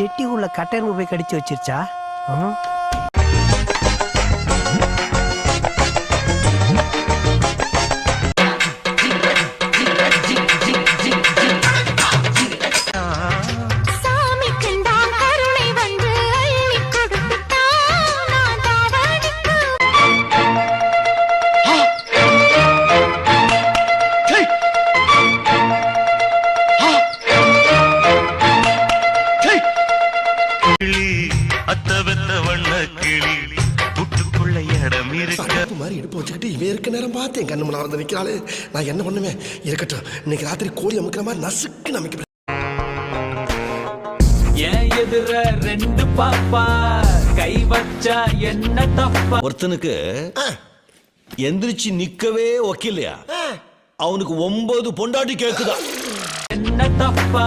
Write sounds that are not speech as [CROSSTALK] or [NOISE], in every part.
செட்டி உள்ள கட்டெரும்பு போய் கடிச்சு வச்சிருச்சா? கிளி அத்த வெத்த வண்ண கிளி. புட்டுக்குள்ள இடம் இருக்க. மாதிரி இடுப்பு வச்சுக்கிட்டு இவன் இருக்க நேரம் பார்த்து என் கண்ணு முன்னால வந்து நிக்கிறாளே. நான் என்ன பண்ணுவேன்? இருக்கட்டும். இன்னைக்கு ராத்திரி கோழி அமுக்கிற மாதிரி நசுக்கு அமைக்க ஏன் எதிர ரெண்டு பாப்பா கை வச்சா என்ன தப்பா? ஒருத்தனுக்கு எந்திரிச்சு நிக்கவே ஒக்கில்லையா அவனுக்கு ஒன்பது பொண்டாட்டி கேக்குதா? என்ன தப்பா?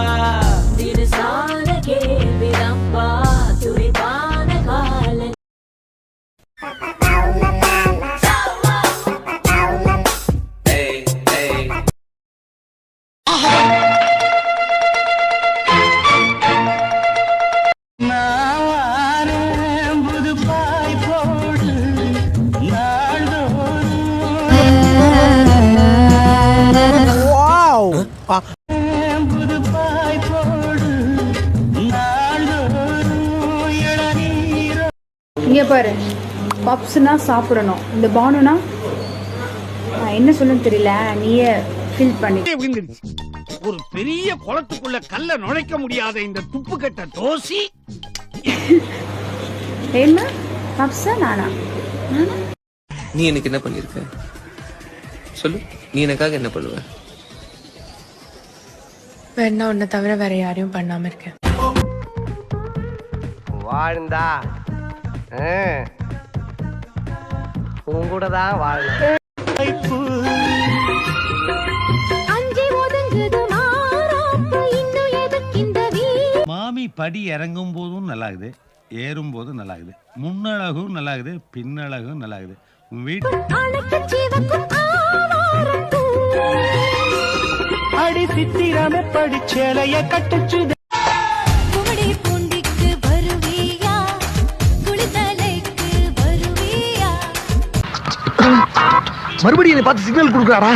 ஆ, இங்க பாரு பப்ஸ்னா சாப்பிடணும். இந்த பானுனா நான் என்ன சொல்லணும்னு தெரியல நீயே ஃபீல் பண்ணி. ஒரு பெரிய குளத்துக்குள்ள கல்ல நுழைக்க முடியாத இந்த துப்பு கட்ட தோசி. [LAUGHS] என்ன? பப்ஸா நானா? நானா? நீ எனக்கு என்ன பண்ணிருக்க? சொல்லு. நீ எனக்காக என்ன பண்ணுவ? வேணா உன்னை தவிர வேற யாரையும் பண்ணாம இருக்கேன் வாழ்ந்தா. உன் கூட தான் வாழணும். அஞ்சி ஒதுங்குது மாறாப்பு இன்னும் எதுக்கு இந்த வீ மாமி படி இறங்கும் போதும் நல்லாகுது ஏறும் போதும் நல்லாகுது முன்னழகும் நல்லாகுது பின்னழகும் நல்லாகுது. உன் வீட்டு அடி சித்திரமே படிச்சேலைய கட்டுச்சு குமடி பூண்டிக்கு வருவியா? குளித்தலைக்கு வருவியா? மறுபடியும் என்னை பார்த்து சிக்னல் கொடுக்குறாடா